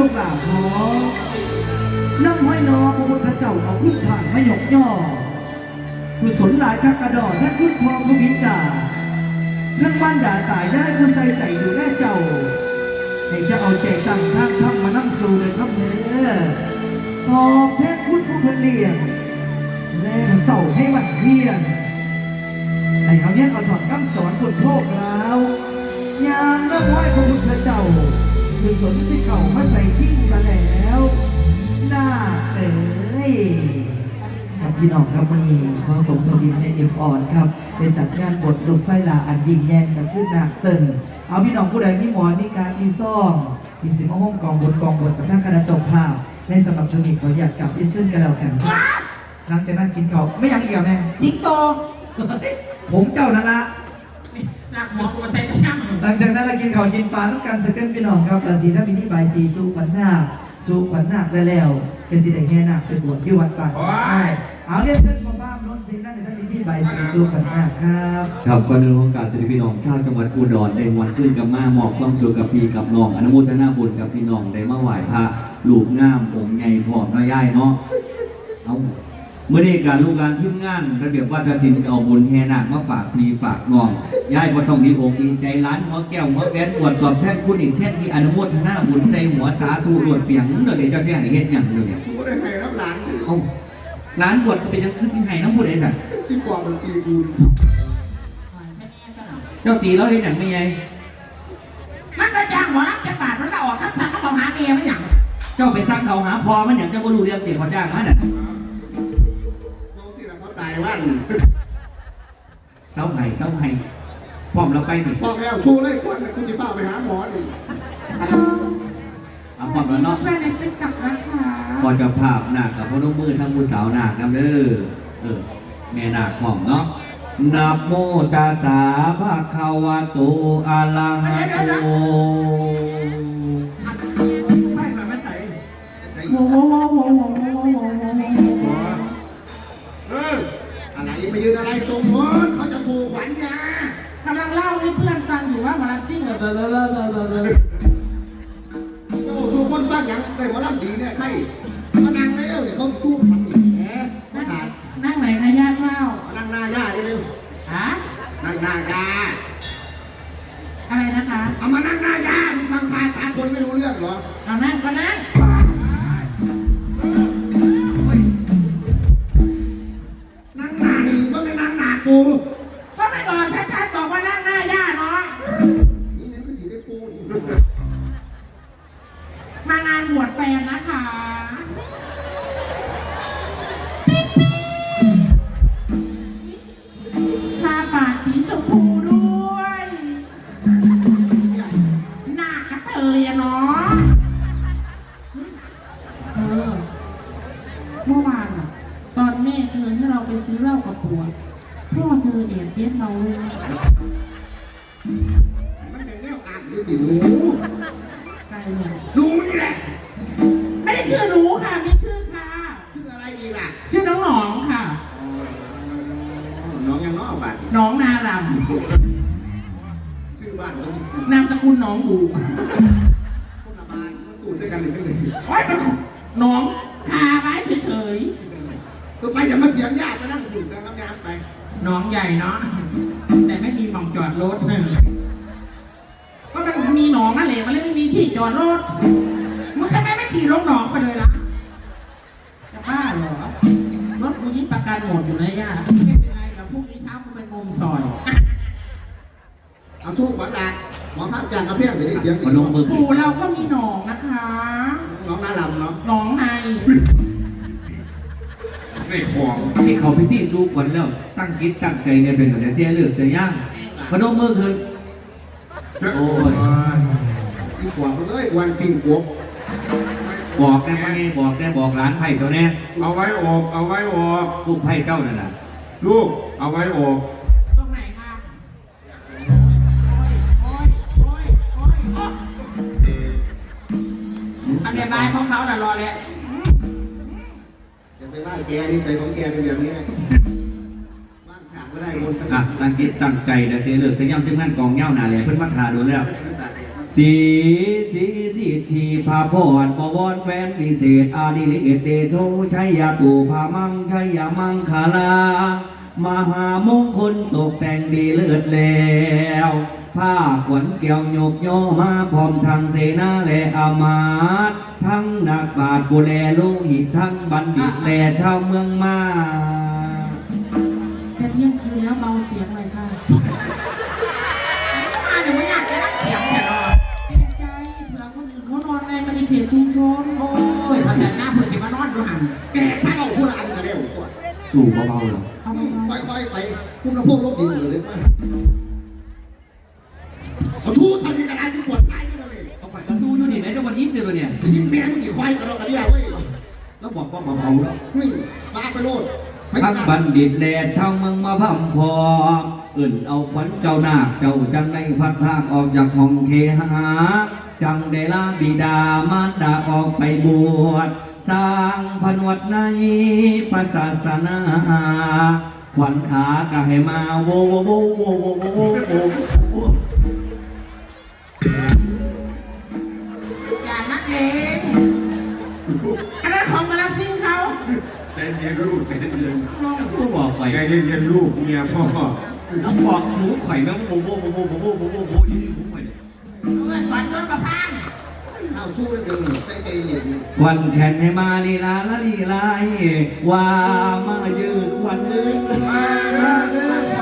ลูกหลานขอน้ำห้อยนอพระพุทธเจ้าเอาขึ้นผ่านไม่หยกย่อกุศลหลายทักกระดอดและขึ้นพองพระวิดาเรื่องบ้านด่าตายได้ผู้ใส่ใจดูแลเจ้าให้จะเอาใจตั้งทางทำมานั่งสู่เลยครับเด้อตอบแทนคุณผู้เพิ่นเลี้ยงแล่เศร้าให้มันเพียนให้เขาเนี่ยเอาถอดคำสอนบนโทษล้ว คือสนสิเก่ามาใส่ทิ้งซะแล้วหน้าเอ๋ยครับพี่น้องครับวันนี้ขอสมทวินในเอ็มอ่อนครับเป็นจัดงานบทลูกไส้ลาอันยิ่งแย่งกับขึ้นนาคเตินเอาพี่น้องผู้ใดมีหมอนมีการมีซ่องที่สิมาห้องกองบทกองบทกับท่านคณะจบภาพ ในสำหรับชนิดขออยากกลับเรียนเชิญกันแล้วกันครับหลังจากนั้นกินเขาวไม่ยังอีกเหรอแม่จิงโตผมเจ้านั่นละหนักหมอกูมาใส่ หลังจากนั้นเรากินข้าวกินปลาทุกการสเกิลพี่น้องครับราศีถ้ามีนิบายสีสู่ขวัญนาคสู่ขวัญนาคได้แล้วเป็นสิได้แห่นาคเป็นบวชที่วัดป่าเอาเรียนเชิญพ่อบ้านนนท์สิงห์นั่นในท่านมีที่บายสีสู่ขวัญนาคครับครับก่อนอื่นของการสวัสดีพี่น้องชาวจังหวัดอุดรได้วันขึ้นกับมาหมอบความสุขกับพี่กับน้องอนุโมทนาบุญกับพี่น้องได้มาไหว้พระลูกงามองค์ใหญ่พร้อมน้อยย่ายเนาะเอา เมื่อนี้การลูกการทีมงานระเบียบวัฒนศิลป์ก็เอาบุญแห่นาคมาฝากพี่ฝากน้องย่ายบ่ต้องดีอกดีใจร้านหัวแก้วหัวแหวนอวดตอบแทนคุณอีกแทนที่อนุโมทนาบุญใส่หัวสาธุรวดเปียงเดี๋ยวเดี๋ยวเจ้าสิให้เฮ็ดหยังเดี๋ยวนี้กูไม่ได้ให้รับหลานเอาร้านบวชก็เป็นยังขึ้นให้น้ำผู้ใดสั่นที่กว่ามันตีกูเจ้าตีแล้วเฮ็ดหยังไม่ไงมันไปจ้างหมอรับจะบาดมันเราออกคำสั่งเขาต้องหาเมียมันอย่างเจ้าไปสร้างเขาหาพอมันอย่างเจ้าก็รู้เรื่องเตี๋ยขอจ้างมันน่ะน้องที่ เราเขาตายวันเจ้าไห้เจ้าไห้พร้อมเราไปนี่บอกแล้วชูเลยคนเนี่ยกูจะเฝ้าไปหาหมอนี่เอาพร้อมแล้วเนาะแม่ในติ๊กต็อกนะคะพอเจะภาพหนักกับพ่อนุ่มมือทั้งผู้สาวหนักกันเด้อเออแม่หนักพร้อมเนาะนะโมตัสสะภะคะวะโตอะระหะโต แม่เธอให้เราไปซื้อเหล้ากับผัวพ่อเธอแอบเย็นเราเลยนะมันเป็นแนวอ่านด้วยติหนูใครเนี่ยดูนี่แหละ ไม่ได้ชื่อหนูค่ะไม่ชื่อค่ะ ชื่ออะไรดีล่ะ ชื่อน้องหนองค่ะ น้องยังน้องบัตรน้องนารชื่อบ้านเขาำนามสกุลหนองบูคนละบ้านมันตู่ด้วยกันหรือไม่หนึ่งโอ้ยมันหน้องคาไว้เฉย ก็ไปอย่ามาเสียงยากก็นั่งอยู่นะน้ำยามไปๆหน้องใหญ่เนาะแต่ไม่มีหม่องจอดรถก็มันมีหนองนั่นแหละมันเลยไม่มีที่จอดรถมึงทำไมไม่ขี่ลงหนองไปเลยล่ะจะบ้าเหรอรถกูยิ่งประกันหมดอยู่นะย่าไม่เป็นไรเดี๋ยวพรุ่งนี้เช้ากูไปงมซอยเอาสู้ขวัญหลานหมอภาพจางกระเพียงเดี๋ยวได้เสียงพอนุ่มมือปู่เราก็มีหนองนะคะน้อง ไม่ห่วงที่เขาพิธีทุกคนแล้ว ตั้งคิดตั้งใจเนี่ยเป็นแบบเจ๊เลือกจะย่างพอนุ่มมือคือโอ้ยอีกขวบเลยวันปิงกบบอกแน่ว่าไงบอกแน่บอกร้านไผ่เจ้าแน่เอาไว้ออกเอาไว้ออกลูกไผ่เจ้านั่นน่ะลูกเอาไว้ออกตรงไหนคะโอ้ยโอ้ยโอ้ยโอ้ยอันเดียบายของเขาน่ะรอเลย อย่าไปว่าแกนิสัยของแกเป็นแบบนี้บ้านฉากก็ได้บนสอะกัดตั้งคิดตั้งใจแต่เสียเลือกจะย่ำจิ้มงานกองเง่าหนาแหล่เพิ่นมาทาโดนแล้ว สีสีสิทธิภาพรบวรแวนวิเศษ อาดิเลกเตโชชัยยาตูภามังชัยยามังคาลามหามงคลตกแต่งดีเลิศแล้วผ้าขวัญเกี่ยวโยกโยมาพร้อมทางเสนาและอามาตย์ ทั้งนักบาทกุแลโลหิตทั้งบัณฑิตและชาวเมืองมาจะเที่ยงคืนแล้วเบาเสียงหน่อยค่ะมาเดี๋ยวไม่อยากจะนั่งเสียงแต่รอเกรงใจเผื่อคนอื่นเขานอนในบริเวณชุมชนโอ้ยทำแต่หน้าเผื่อจะมานอนดูหันแกสร้างเอาผู้ละอันกันแล้วกว่าสู่เบาๆเหรอเอามาค่อยๆไปพุ่งกระโปงลบดิน มาเมานี่ลาไปโลดพักบันดิตแลชาวเมืองมาพัมพออื่นเอาขวัญเจ้านาคเจ้าจังได้พัดพากออกจากห้องเคหา จังได้ลาบิดามาดาออกไปบวชสร้างผนวดในพระศาสนาขวัญขาก็ให้มาโวโวโวโวโวโวโวอย่านักเลงอันนั้นของอะ ใจเย็นลูกใจเย็นก็บอกไปใจเย็นลูกเมียพ่อแล้วบอกหนูไข่แม่งโวโวโวโวโวโวโวโวโวอยู่ที่หูไปเนี่ยเพื่อนฝันโดนกระพังเอาชูเลยเป็นใจใจเย็นควันแทนให้มาลีลาละลีลายว่ามายืดควันเอ้ย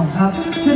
องครับ ซึ่ง